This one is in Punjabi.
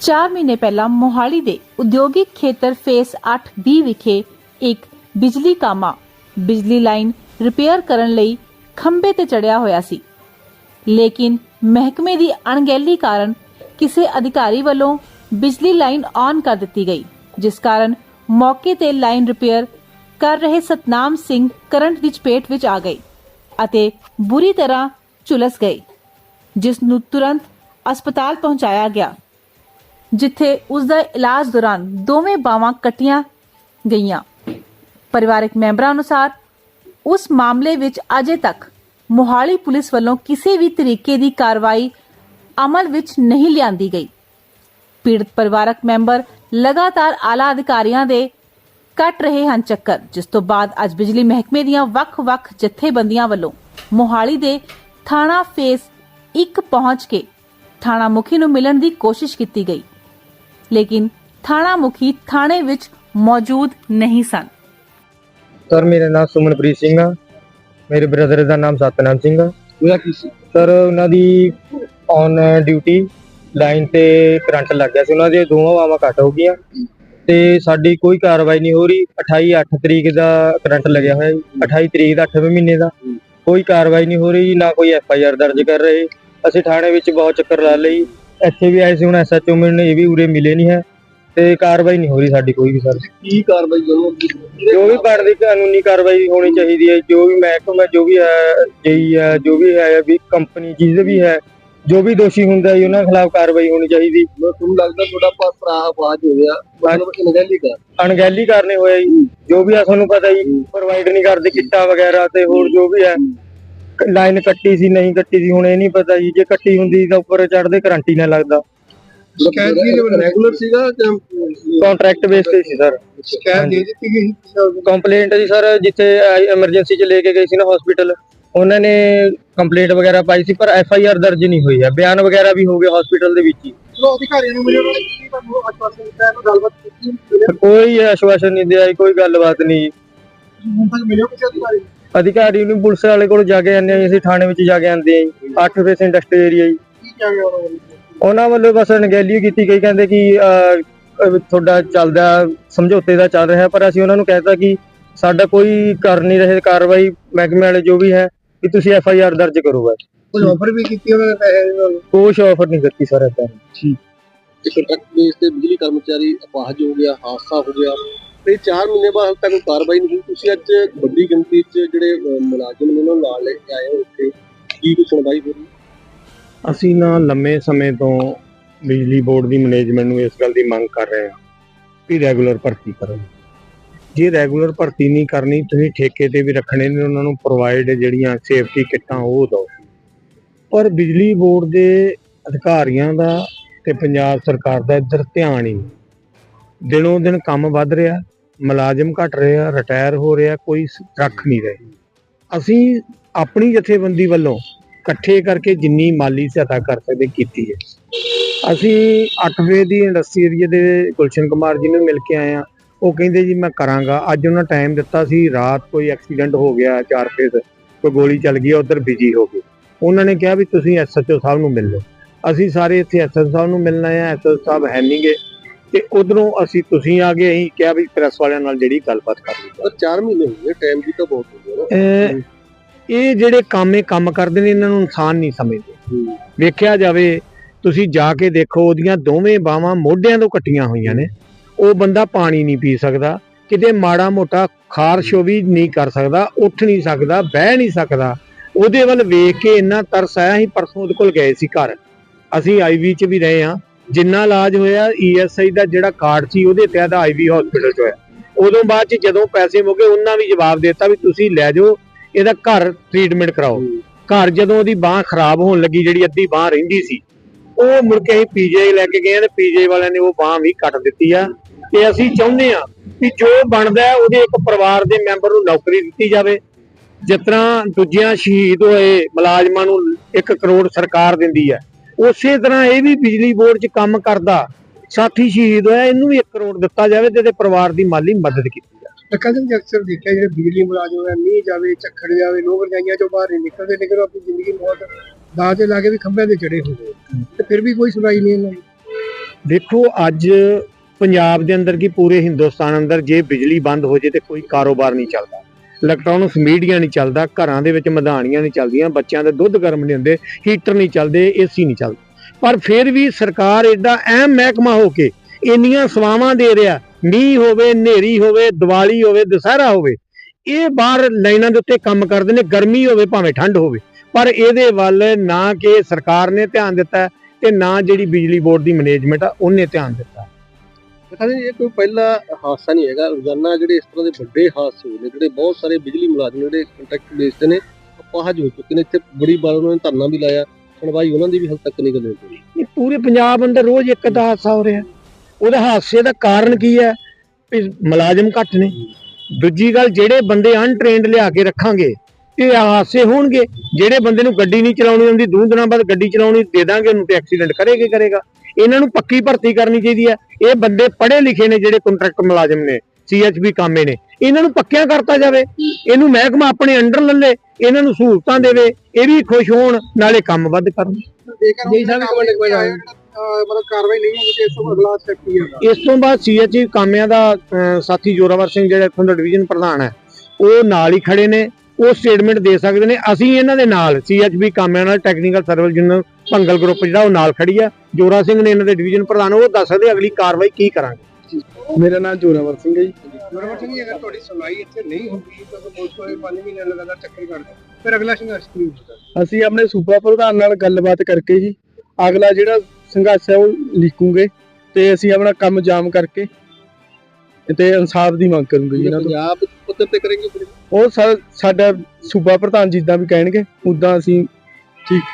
4 ਮਹੀਨੇ ਪਹਿਲਾਂ ਮੋਹਾਲੀ ਦੇ ਉਦਯੋਗਿਕ ਖੇਤਰ ਫੇਸ 8B ਵਿਖੇ ਇੱਕ ਬਿਜਲੀ ਕਾਮਾ, ਬਿਜਲੀ ਲਾਈਨ ਰਿਪੇਅਰ ਕਰਨ ਲਈ ਖੰਭੇ ਤੇ ਚੜਿਆ ਹੋਇਆ ਸੀ। ਲੇਕਿਨ ਮਹਿਕਮੇ ਦੀ ਅਣਗਹਿਲੀ ਕਾਰਨ ਕਿਸੇ ਅਧਿਕਾਰੀ ਵੱਲੋਂ ਬਿਜਲੀ ਲਾਈਨ ਔਨ ਕਰ ਦਿੱਤੀ ਗਈ, ਜਿਸ ਕਾਰਨ ਮੌਕੇ ਤੇ ਲਾਈਨ ਰਿਪੇਅਰ ਕਰ ਰਹੇ ਸਤਨਾਮ ਸਿੰਘ ਕਰੰਟ ਦੀ ਚਪੇਟ ਵਿੱਚ ਆ ਗਏ ਅਤੇ ਬੁਰੀ ਤਰ੍ਹਾਂ ਝੁਲਸ ਗਏ, ਜਿਸ ਨੂੰ ਤੁਰੰਤ ਹਸਪਤਾਲ ਪਹੁੰਚਾਇਆ ਗਿਆ। ਜਿੱਥੇ ਉਸ ਦਾ ਇਲਾਜ ਦੌਰਾਨ ਦੋਵੇਂ ਬਾਹਾਂ ਕੱਟੀਆਂ ਗਈਆਂ। ਪਰਿਵਾਰਕ ਮੈਂਬਰਾਂ ਅਨੁਸਾਰ ਉਸ ਮਾਮਲੇ ਵਿੱਚ ਅਜੇ ਤੱਕ ਮੋਹਾਲੀ ਪੁਲਿਸ ਵੱਲੋਂ ਕਿਸੇ ਵੀ ਤਰੀਕੇ ਦੀ ਕਾਰਵਾਈ ਅਮਲ ਵਿੱਚ ਨਹੀਂ ਲਿਆਂਦੀ ਗਈ। ਪੀੜਤ ਪਰਿਵਾਰਕ ਮੈਂਬਰ ਲਗਾਤਾਰ ਆਲਾ ਅਧਿਕਾਰੀਆਂ ਦੇ ਕੱਟ ਰਹੇ ਹਨ ਚੱਕਰ, ਜਿਸ ਤੋਂ ਬਾਅਦ ਅੱਜ ਬਿਜਲੀ ਮਹਿਕਮੇ ਦੀਆਂ ਵੱਖ-ਵੱਖ ਜਥੇਬੰਦੀਆਂ ਵੱਲੋਂ ਮੋਹਾਲੀ ਦੇ ਥਾਣਾ ਫੇਸ 1 ਪਹੁੰਚ ਕੇ ਥਾਣਾ ਮੁਖੀ ਨੂੰ ਮਿਲਣ ਦੀ ਕੋਸ਼ਿਸ਼ ਕੀਤੀ ਗਈ। ਲੇਕਿਨ ਥਾਣਾ ਮੁਖੀ ਥਾਣੇ ਵਿੱਚ ਮੌਜੂਦ ਨਹੀਂ ਸਨ। ਸਰ ਮੇਰਾ ਨਾਮ ਸੁਮਨਪ੍ਰੀਤ ਸਿੰਘ ਆ। ਮੇਰੇ ਬ੍ਰਦਰ ਦਾ ਨਾਮ ਸਤਨਾਮ ਸਿੰਘ ਆ। ਹੋਇਆ ਕੀ ਸੀ? ਸਰ ਉਹਨਾਂ ਦੀ ਔਨ ਡਿਊਟੀ ਲਾਈਨ ਤੇ ਕਰੰਟ ਲੱਗ ਗਿਆ ਸੀ। ਉਹਨਾਂ ਦੀਆਂ ਦੋਵਾਂ ਬਾਹਾਂ ਕੱਟ ਹੋ ਗਈਆਂ। ਤੇ ਸਾਡੀ ਕੋਈ ਕਾਰਵਾਈ ਨਹੀਂ ਹੋ ਰਹੀ। 28 8 ਤਰੀਕ ਦਾ ਕਰੰਟ ਲੱਗਿਆ ਹੋਇਆ ਜੀ। 28 ਤਰੀਕ ਦਾ 8ਵੇਂ ਮਹੀਨੇ ਦਾ। ਕੋਈ ਕਾਰਵਾਈ ਨਹੀਂ ਹੋ ਰਹੀ। ਨਾ ਕੋਈ ਐਫ ਆਈ ਆਰ ਦਰਜ ਕਰ ਰਹੇ। ਅਸੀਂ ਥਾਣੇ ਵਿੱਚ ਬਹੁਤ ਚੱਕਰ ਲਾ ਲਈ ਇੱਥੇ ਵੀ ਆਏ ਸੀ ਹੁਣ ਐਸਐਚਓ ਮੈਨੂੰ ਇਹ ਵੀ ਉਰੇ ਮਿਲੇ ਨਹੀਂ ਹੈ ਤੇ ਕਾਰਵਾਈ ਨਹੀਂ ਹੋ ਰਹੀ ਸਾਡੀ ਕੋਈ ਵੀ ਸਰ। ਕੀ ਕਾਰਵਾਈ ਕਰੋ ਜੋ ਵੀ ਬਣਦੀ ਕਾਨੂੰਨੀ ਕਾਰਵਾਈ ਹੋਣੀ ਚਾਹੀਦੀ ਹੈ ਜੋ ਵੀ ਮਹਿਕਮਾ ਜੋ ਵੀ ਹੈ ਜਈ ਹੈ ਜੋ ਵੀ ਹੈ ਵੀ ਕੰਪਨੀ ਚੀਜ਼ ਵੀ ਹੈ ਜੋ ਵੀ ਦੋਸ਼ੀ ਹੁੰਦਾ ਹੈ ਉਹਨਾਂ ਖਿਲਾਫ ਕਾਰਵਾਈ ਹੋਣੀ ਚਾਹੀਦੀ। ਤੁਹਾਨੂੰ ਲੱਗਦਾ ਤੁਹਾਡਾ ਭਰਾ ਆਵਾਜ਼ ਹੋ ਗਿਆ ਮਤਲਬ ਇਨਗੈਲੀ ਕਰ। ਅਣਗਹਿਲੀ ਕਰਨੇ ਹੋਇਆ ਜੀ। ਜੋ ਵੀ ਆ ਤੁਹਾਨੂੰ ਪਤਾ ਜੀ ਪ੍ਰੋਵਾਈਡ ਨਹੀਂ ਕਰਦੇ ਕਿੱਟਾਂ ਵਗੈਰਾ ਤੇ ਹੋਰ ਜੋ ਵੀ ਹੈ। ਲਾਈਨ ਕੱਟੀ ਸੀ ਨਹੀਂ ਕੱਟੀ ਸੀ ਹੁਣ ਇਹ ਨਹੀਂ ਪਤਾ ਜੀ ਜੇ ਕੱਟੀ ਹੁੰਦੀ ਤਾਂ ਉੱਪਰ ਚੜਦੇ ਕਰੰਟੀ ਨਾ ਲੱਗਦਾ। ਸ਼ਿਕਾਇਤ ਕੀ ਰੈਗੂਲਰ ਸੀਗਾ ਜਾਂ ਕੰਟਰੈਕਟ ਬੇਸ ਤੇ ਸੀ ਸਰ ਸ਼ਿਕਾਇਤ ਦੇ ਦਿੱਤੀ ਗਈ ਸੀ? ਕੰਪਲੇਂਟ ਜੀ ਸਰ ਜਿੱਥੇ ਐਮਰਜੈਂਸੀ ਚ ਲੈ ਕੇ ਗਏ ਸੀ ਨਾ ਹਸਪੀਟਲ ਉਹਨਾਂ ਨੇ ਕੰਪਲੇਂਟ ਵਗੈਰਾ ਪਾਈ ਸੀ ਪਰ ਐਫ ਆਈ ਆਰ ਦਰਜ ਨਹੀਂ ਹੋਈ ਹੈ। ਬਿਆਨ ਵਗੈਰਾ ਵੀ ਹੋ ਗਿਆ ਹਸਪੀਟਲ ਦੇ ਵਿੱਚ ਹੀ। ਚਲੋ ਅਧਿਕਾਰੀਆਂ ਨੂੰ ਮਿਲਿਆ ਉਹਨਾਂ ਨੇ ਕੀ ਤੁਹਾਨੂੰ ਆਸ਼ਵਾਸਨ ਦਿੱਤਾ ਹੈ ਗੱਲਬਾਤ ਕੀਤੀ ਮਿਲਿਆ ਕੋਈ ਆਸ਼ਵਾਸਨ ਨਹੀਂ ਦਿਆ ਕੋਈ ਗੱਲਬਾਤ ਨਹੀਂ। ਹੁਣ ਤੱਕ ਮਿਲਿਓ ਕਿਸੇ ਅਧਿਕਾਰੀ? ਅਧਿਕਾਰੀ ਨੂੰ ਪੁਲਿਸ ਵਾਲੇ ਕੋਲ ਜਾ ਕੇ ਆਉਂਦੇ ਹਾਂ ਜੀ, ਅਸੀਂ ਥਾਣੇ ਵਿੱਚ ਜਾ ਕੇ ਆਉਂਦੇ ਹਾਂ ਜੀ 8 ਫੇਸ ਇੰਡਸਟਰੀ ਏਰੀਆ ਜੀ। ਕੀ ਉਹਨਾਂ ਵੱਲੋਂ? ਉਹਨਾਂ ਵੱਲੋਂ ਬਸ ਅਣਗਹਿਲੀ ਕੀਤੀ ਗਈ ਕਹਿੰਦੇ ਕਿ ਅਹ, ਅਹ, ਤੁਹਾਡਾ ਚੱਲਦਾ ਸਮਝੌਤੇ ਦਾ ਚੱਲ ਰਿਹਾ ਪਰ ਅਸੀਂ ਉਹਨਾਂ ਨੂੰ ਕਹਿਤਾ ਕਿ ਸਾਡਾ ਕੋਈ ਕਰ ਨਹੀਂ ਰਹੇ ਕਾਰਵਾਈ ਮਹਿਕਮੇ ਵਾਲੇ ਜੋ ਵੀ ਹੈ ਕਿ ਤੁਸੀਂ ਐਫ ਆਈ ਆਰ ਦਰਜ ਕਰੋ ਬਸ। ਕੋਈ ਆਫਰ ਵੀ ਕੀਤੀ ਉਹਨਾਂ ਨੇ ਪੈਸੇ ਦੇ ਕੋਈ ਆਫਰ ਨਹੀਂ ਦਿੱਤੀ ਸਰ ਏਦਾਂ ਇੱਕ ਕੰਟਰੈਕਟ ਬੇਸ ਤੇ ਬਿਜਲੀ ਕਰਮਚਾਰੀ ਅਪਾਹਜ ਹੋ ਗਿਆ ਹਾਦਸਾ ਹੋ ਗਿਆ। ਤੇ 4 ਮਹੀਨੇ ਬਾਅਦ ਤੱਕ ਕੋਈ ਕਾਰਵਾਈ ਨਹੀਂ ਹੋਈ। ਤੁਸੀਂ ਅੱਜ ਵੱਡੀ ਗਿਣਤੀ 'ਚ ਜਿਹੜੇ ਮੁਲਾਜ਼ਮ ਨੇ ਉਹਨਾਂ ਨੂੰ ਨਾਲ ਲੈ ਕੇ ਆਏ ਹੋ ਇੱਥੇ ਕੀ ਕੋਈ ਸੁਣਵਾਈ ਹੋ ਰਹੀ? ਅਸੀਂ ਨਾ ਲੰਮੇ ਸਮੇਂ ਤੋਂ ਬਿਜਲੀ ਬੋਰਡ ਦੀ ਮੈਨੇਜਮੈਂਟ ਨੂੰ ਇਸ ਗੱਲ ਦੀ ਮੰਗ ਕਰ ਰਹੇ ਹਾਂ ਕਿ ਰੈਗੂਲਰ ਭਰਤੀ ਕਰਨ ਜੇ ਰੈਗੂਲਰ ਭਰਤੀ ਨਹੀਂ ਕਰਨੀ, ਤੁਸੀਂ ਠੇਕੇ ਤੇ ਵੀ ਰੱਖਣੇ ਨੇ, ਉਹਨਾਂ ਨੂੰ ਪ੍ਰੋਵਾਈਡ ਜਿਹੜੀਆਂ ਸੇਫਟੀ ਕਿੱਟਾਂ ਉਹ ਦਿਓ। ਪਰ ਬਿਜਲੀ ਬੋਰਡ ਦੇ ਅਧਿਕਾਰੀਆਂ ਦਾ ਤੇ ਪੰਜਾਬ ਸਰਕਾਰ ਦਾ ਇੱਧਰ ਧਿਆਨ ਹੀ ਨਹੀਂ। ਦਿਨੋਂ ਦਿਨ ਕੰਮ ਵੱਧ ਰਿਹਾ, ਮੁਲਾਜ਼ਮ ਘਟ ਰਿਹਾ ਰਿਟਾਇਰ ਹੋ ਰਿਹਾ ਕੋਈ ਰੱਖ ਨਹੀਂ ਰਹੇ। ਅਸੀਂ ਆਪਣੀ ਜਥੇਬੰਦੀ ਵੱਲੋਂ ਇਕੱਠੇ ਕਰਕੇ ਜਿੰਨੀ ਮਾਲੀ ਸਹਾਇਤਾ ਕਰ ਸਕਦੇ ਕੀਤੀ ਹੈ। ਅਸੀਂ 8ਵੇਂ ਦੀ ਇੰਡਸਟਰੀ ਏਰੀਆ ਦੇ ਗੁਲਸ਼ਨ ਕੁਮਾਰ ਜੀ ਨੂੰ ਮਿਲ ਕੇ ਆਏ ਆ ਉਹ ਕਹਿੰਦੇ ਜੀ, ਮੈਂ ਕਰਾਂਗਾ। ਅੱਜ ਉਹਨਾਂ ਟਾਈਮ ਦਿੱਤਾ ਸੀ, ਰਾਤ ਕੋਈ ਐਕਸੀਡੈਂਟ ਹੋ ਗਿਆ, ਚਾਰ ਫੇਸ ਕੋਈ ਗੋਲੀ ਚੱਲ ਗਈ, ਉਧਰ ਬਿਜ਼ੀ ਹੋ ਗਏ। ਉਹਨਾਂ ਨੇ ਕਿਹਾ ਵੀ ਤੁਸੀਂ ਐਸਐਚਓ ਸਾਹਿਬ ਨੂੰ ਮਿਲ ਲਓ। ਅਸੀਂ ਸਾਰੇ ਇੱਥੇ ਐਸਐਚਓ ਸਾਹਿਬ ਨੂੰ ਮਿਲਣਾ ਆ ਐਸਐਚਓ ਸਾਹਿਬ ਹੈ ਨਹੀਂਗੇ ਤੇ ਉਧਰੋਂ ਅਸੀਂ ਤੁਸੀਂ ਆ ਗਏ ਅਸੀਂ ਕਿਹਾ ਵੀ ਪ੍ਰੈਸ ਵਾਲਿਆਂ ਨਾਲ ਜਿਹੜੀ ਗੱਲਬਾਤ ਕਰ ਲਈ ਪਰ 4 ਮਹੀਨੇ ਹੋ ਗਏ ਟਾਈਮ ਵੀ ਤਾਂ ਬਹੁਤ ਹੋ ਗਿਆ ਨਾ। ਇਹ ਜਿਹੜੇ ਕੰਮ ਕੰਮ ਕਰਦੇ ਨੇ ਇਹਨਾਂ ਨੂੰ ਇਨਸਾਨ ਨਹੀਂ ਸਮਝਦੇ। ਵੇਖਿਆ ਜਾਵੇ ਤੁਸੀਂ ਜਾ ਕੇ ਦੇਖੋ ਉਹਦੀਆਂ ਦੋਵੇਂ ਬਾਹਾਂ ਮੋਢਿਆਂ ਤੋਂ ਕੱਟੀਆਂ ਹੋਈਆਂ ਨੇ। ਉਹ ਬੰਦਾ ਪਾਣੀ ਨਹੀਂ ਪੀ ਸਕਦਾ ਕਿਤੇ ਮਾੜਾ ਮੋਟਾ ਖਾਰਸ਼ੋ ਵੀ ਨਹੀਂ ਕਰ ਸਕਦਾ ਉੱਠ ਨਹੀਂ ਸਕਦਾ ਬਹਿ ਨਹੀਂ ਸਕਦਾ। ਉਹਦੇ ਵੱਲ ਵੇਖ ਕੇ ਇੰਨਾ ਤਰਸ ਆਇਆ ਅਸੀਂ ਪਰਸੋਂ ਉਹਦੇ ਕੋਲ ਗਏ ਸੀ ਘਰ। ਅਸੀਂ ਆਈਵੀ 'ਚ ਵੀ ਰਹੇ ਆ ਜਿੰਨਾ ਇਲਾਜ ਹੋਇਆ ਈਐਸਆਈ ਦਾ ਜਿਹੜਾ ਕਾਰਡ ਸੀ ਉਹਦੇ ਤਹਿਤ ਆਈਵੀ ਹਸਪੀਟਲ 'ਚ ਹੋਇਆ। ਉਦੋਂ ਬਾਅਦ 'ਚ ਜਦੋਂ ਪੈਸੇ ਮੁੱਕੇ ਉਹਨਾਂ ਵੀ ਜਵਾਬ ਦਿੱਤਾ ਵੀ ਤੁਸੀਂ ਲੈ ਜਾਓ ਇਹਦਾ ਘਰ ਟ੍ਰੀਟਮੈਂਟ ਕਰਾਓ। ਘਰ ਜਦੋਂ ਉਹਦੀ ਬਾਹ ਖਰਾਬ ਹੋਣ ਲੱਗੀ ਜਿਹੜੀ ਅੱਧੀ ਬਾਹ ਰਹਿੰਦੀ ਸੀ ਉਹ ਮੁੜ ਕੇ ਅਸੀਂ ਪੀਜੀਆਈ ਲੈ ਕੇ ਗਏ ਤੇ ਪੀਜੀਆਈ ਵਾਲਿਆਂ ਨੇ ਉਹ ਬਾਹ ਵੀ ਕੱਟ ਦਿੱਤੀ ਆ। ਤੇ ਅਸੀਂ ਚਾਹੁੰਦੇ ਆ ਕਿ ਜੋ ਬਣਦਾ ਹੈ ਉਹਦੇ ਇੱਕ ਪਰਿਵਾਰ ਦੇ ਮੈਂਬਰ ਨੂੰ ਨੌਕਰੀ ਦਿੱਤੀ ਜਾਵੇ। ਜਿਸ ਤਰ੍ਹਾਂ ਦੂਜਿਆਂ ਸ਼ਹੀਦ ਹੋਏ ਮੁਲਾਜ਼ਮਾਂ ਨੂੰ 1 ਕਰੋੜ ਸਰਕਾਰ ਦਿੰਦੀ ਹੈ। ਉਸੇ ਤਰ੍ਹਾਂ ਇਹ ਵੀ ਬਿਜਲੀ ਬੋਰਡ 'ਚ ਕੰਮ ਕਰਦਾ ਸਾਥੀ ਸ਼ਹੀਦ ਹੋਇਆ ਇਹਨੂੰ ਵੀ 1 ਕਰੋੜ ਦਿੱਤਾ ਜਾਵੇ ਤੇ ਇਹਦੇ ਪਰਿਵਾਰ ਦੀ ਮਾਲੀ ਮਦਦ ਕੀਤੀ ਜਾਵੇ। ਕਦਮ ਕਿ ਅਕਸਰ ਦੇਖਿਆ ਜਿਹੜੇ ਬਿਜਲੀ ਮੁਲਾਜ਼ਮ ਹੈ ਮੀਂਹ ਜਾਵੇ ਝੱਖੜ ਜਾਵੇ ਲੋਕ ਰਜਾਈਆਂ ਚੋਂ ਬਾਹਰ ਨਹੀਂ ਨਿਕਲਦੇ ਉਹ ਆਪਣੀ ਜ਼ਿੰਦਗੀ ਬਹੁਤ ਦਾਅ ਤੇ ਲਾ ਕੇ ਵੀ ਖੰਭਿਆਂ ਤੇ ਚੜੇ ਹੁੰਦੇ ਤੇ ਫਿਰ ਵੀ ਕੋਈ ਸੁਣਾਈ ਨਹੀਂ ਇਹਨਾਂ ਦੀ। ਦੇਖੋ ਅੱਜ ਪੰਜਾਬ ਦੇ ਅੰਦਰ ਕੀ ਪੂਰੇ ਹਿੰਦੁਸਤਾਨ ਅੰਦਰ ਜੇ ਬਿਜਲੀ ਬੰਦ ਹੋ ਜੇ ਤੇ ਕੋਈ ਕਾਰੋਬਾਰ ਨਹੀਂ ਚੱਲਦਾ। ਇਲੈਕਟ੍ਰੋਨਿਕਸ ਮੀਡੀਆ ਨਹੀਂ ਚੱਲਦਾ, ਘਰਾਂ ਦੇ ਵਿੱਚ ਮਧਾਣੀਆਂ ਨਹੀਂ ਚੱਲਦੀਆਂ, ਬੱਚਿਆਂ ਦੇ ਦੁੱਧ ਗਰਮ ਨਹੀਂ ਹੁੰਦੇ ਹੀਟਰ ਨਹੀਂ ਚੱਲਦੇ ਏਸੀ ਨਹੀਂ ਚੱਲਦੇ। ਪਰ ਫਿਰ ਵੀ ਸਰਕਾਰ ਐਡਾ ਅਹਿਮ ਮਹਿਕਮਾ ਹੋ ਕੇ ਇੰਨੀਆਂ ਸੇਵਾਵਾਂ ਦੇ ਰਿਹਾ, ਮੀਂਹ ਹੋਵੇ, ਹਨੇਰੀ ਹੋਵੇ, ਦੀਵਾਲੀ ਹੋਵੇ, ਦੁਸਹਿਰਾ ਹੋਵੇ, ਇਹ ਬਾਹਰ ਲਾਈਨਾਂ ਦੇ ਉੱਤੇ ਕੰਮ ਕਰਦੇ ਨੇ, ਗਰਮੀ ਹੋਵੇ ਭਾਵੇਂ ਠੰਡ ਹੋਵੇ, ਪਰ ਇਹਦੇ ਵੱਲ ਨਾ ਕਿ ਸਰਕਾਰ ਨੇ ਧਿਆਨ ਦਿੱਤਾ ਤੇ ਨਾ ਜਿਹੜੀ ਬਿਜਲੀ ਬੋਰਡ ਦੀ ਮੈਨੇਜਮੈਂਟ ਆ, ਉਹਨੇ ਧਿਆਨ ਦਿੱਤਾ। ਦੇਖਾ ਇਹ ਕੋਈ ਪਹਿਲਾ ਹਾਦਸਾ ਨਹੀਂ ਹੈਗਾ। ਰੋਜ਼ਾਨਾ ਜਿਹੜੇ ਇਸ ਤਰ੍ਹਾਂ ਦੇ ਵੱਡੇ ਹਾਦਸੇ ਨੇ, ਜਿਹੜੇ ਬਹੁਤ ਸਾਰੇ ਬਿਜਲੀ ਮੁਲਾਜ਼ਮ ਜਿਹੜੇ ਕੰਟਰੈਕਟ ਬੇਸ ਤੇ ਨੇ ਅਪਾਹਜ ਹੋ ਚੁੱਕੇ ਨੇ। ਇੱਥੇ ਬੜੀ ਵਾਰ ਉਹਨਾਂ ਨੇ ਧਰਨਾ ਵੀ ਲਾਇਆ, ਸੁਣਵਾਈ ਉਹਨਾਂ ਦੀ ਵੀ ਹਾਲੇ ਤੱਕ ਨਹੀਂ ਗੱਲ ਹੋਈ ਇਹ ਪੂਰੇ ਪੰਜਾਬ ਅੰਦਰ ਰੋਜ਼ ਇੱਕ ਦਾ ਹਾਦਸਾ ਹੋ ਰਿਹਾ। ਉਹਦੇ ਹਾਦਸੇ ਦਾ ਕਾਰਨ ਕੀ ਹੈ? ਮੁਲਾਜ਼ਮ ਘੱਟ ਨੇ। ਦੂਜੀ ਗੱਲ, ਜਿਹੜੇ ਬੰਦੇ ਅਨਟ੍ਰੇਨਡ ਲਿਆ ਕੇ ਰੱਖਾਂਗੇ ਤੇ ਹਾਦਸੇ ਹੋਣਗੇ। ਜਿਹੜੇ ਬੰਦੇ ਨੂੰ ਗੱਡੀ ਨਹੀਂ ਚਲਾਉਣੀ ਆਉਂਦੀ, ਦੋ ਦਿਨਾਂ ਬਾਅਦ ਗੱਡੀ ਚਲਾਉਣੀ, ਦੇ ਦਾਂਗੇ, ਉਹਨੂੰ ਤੇ ਐਕਸੀਡੈਂਟ ਕਰੇਗਾ ਕਰੇਗਾ। ਇਹਨਾਂ ਨੂੰ ਪੱਕੀ ਭਰਤੀ ਕਰਨੀ ਚਾਹੀਦੀ ਹੈ। ਇਹ ਬੰਦੇ ਪੜ੍ਹੇ ਲਿਖੇ ਨੇ ਜਿਹੜੇ ਕੰਟਰੈਕਟ ਮੁਲਾਜ਼ਮ ਨੇ ਸੀਐਚਬੀ ਕਾਮੇ ਨੇ। ਇਹਨਾਂ ਨੂੰ ਪੱਕਿਆਂ ਕਰਤਾ ਜਾਵੇ। ਇਹਨੂੰ ਮਹਿਕਮਾ ਆਪਣੇ ਅੰਡਰ ਲੱਲੇ ਇਹਨਾਂ ਨੂੰ ਸਹੂਲਤਾਂ ਦੇਵੇ ਇਹ ਵੀ ਖੁਸ਼ ਹੋਣ ਨਾਲੇ ਕੰਮ ਵੱਧ ਕਰਨ। ਜੀ ਸਾਹਿਬ ਕੋਲ ਕੋਈ ਮਤਲਬ ਕਾਰਵਾਈ ਨਹੀਂ ਹੋਈ ਤੇ ਇਸ ਤੋਂ ਅਗਲਾ ਸਟੈਪ ਕੀ ਹੋਗਾ? ਇਸ ਤੋਂ ਬਾਅਦ ਸੀਐਚਈ ਕਾਮਿਆਂ ਦਾ ਸਾਥੀ ਜੋਰਾਵਰ ਸਿੰਘ ਜਿਹੜਾ ਇੱਥੋਂ ਦਾ ਡਿਵੀਜ਼ਨ ਪ੍ਰਧਾਨ ਹੈ ਉਹ ਨਾਲ ਹੀ ਖੜੇ ਨੇ। ਉਹ ਸਟੇਟਮੈਂਟ ਦੇ ਸਕਦੇ ਨੇ। ਅਸੀਂ ਇਹਨਾਂ ਦੇ ਨਾਲ ਸੀਐਚਬੀ ਕਾਮਿਆਂ ਨਾਲ technical service union Bhangal group ਜਿਹੜਾ ਉਹ ਨਾਲ ਖੜੀ ਆ। ਜੋਰਾ ਸਿੰਘ ਨੇ ਇਹਨਾਂ ਦੇ ਡਿਵੀਜ਼ਨ ਪ੍ਰਧਾਨ ਉਹ ਦੱਸ ਸਕਦੇ ਅਗਲੀ ਕਾਰਵਾਈ ਕੀ ਕਰਾਂਗੇ। ਮੇਰਾ ਨਾਮ ਜੋਰਾਵਰ ਸਿੰਘ ਹੈ ਜੀ। ਗੁਰਵਰ ਸਿੰਘ ਜੀ ਅਗਰ ਤੁਹਾਡੀ ਸੁਣਵਾਈ ਇੱਥੇ ਨਹੀਂ ਹੁੰਦੀ ਤਾਂ ਪੁਲਿਸ ਕੋਲੇ 5 ਮਹੀਨੇ ਲਗਾਤਾਰ ਚੱਕਰ ਕੱਢਦੇ ਫਿਰ ਅਗਲਾ ਸੰਘਰਸ਼ ਕੀ ਹੋਊਗਾ ਅਸੀਂ ਆਪਣੇ ਸੂਬਾ ਪ੍ਰਧਾਨ ਨਾਲ ਗੱਲਬਾਤ ਕਰਕੇ ਜੀ ਅਗਲਾ ਜਿਹੜਾ ਸੰਘਰਸ਼ ਹੈ ਉਹ ਲਿਖੂਗੇ ਤੇ ਅਸੀਂ ਆਪਣਾ ਕੰਮ ਜਾਮ ਕਰਕੇ ਤੇ ਇਨਸਾਫ ਦੀ ਮੰਗ ਕਰੂਗੇ ਜੀ ਇਹਨਾਂ ਤੋਂ। ਪੰਜਾਬ ਪੱਧਰ ਤੇ ਕਰੇਂਗੇ ਉਹ ਸਾਡਾ ਸੂਬਾ ਪ੍ਰਧਾਨ ਜਿੱਦਾਂ ਵੀ ਕਹਿਣਗੇ ਉਦਾਂ ਅਸੀਂ ਠੀਕ।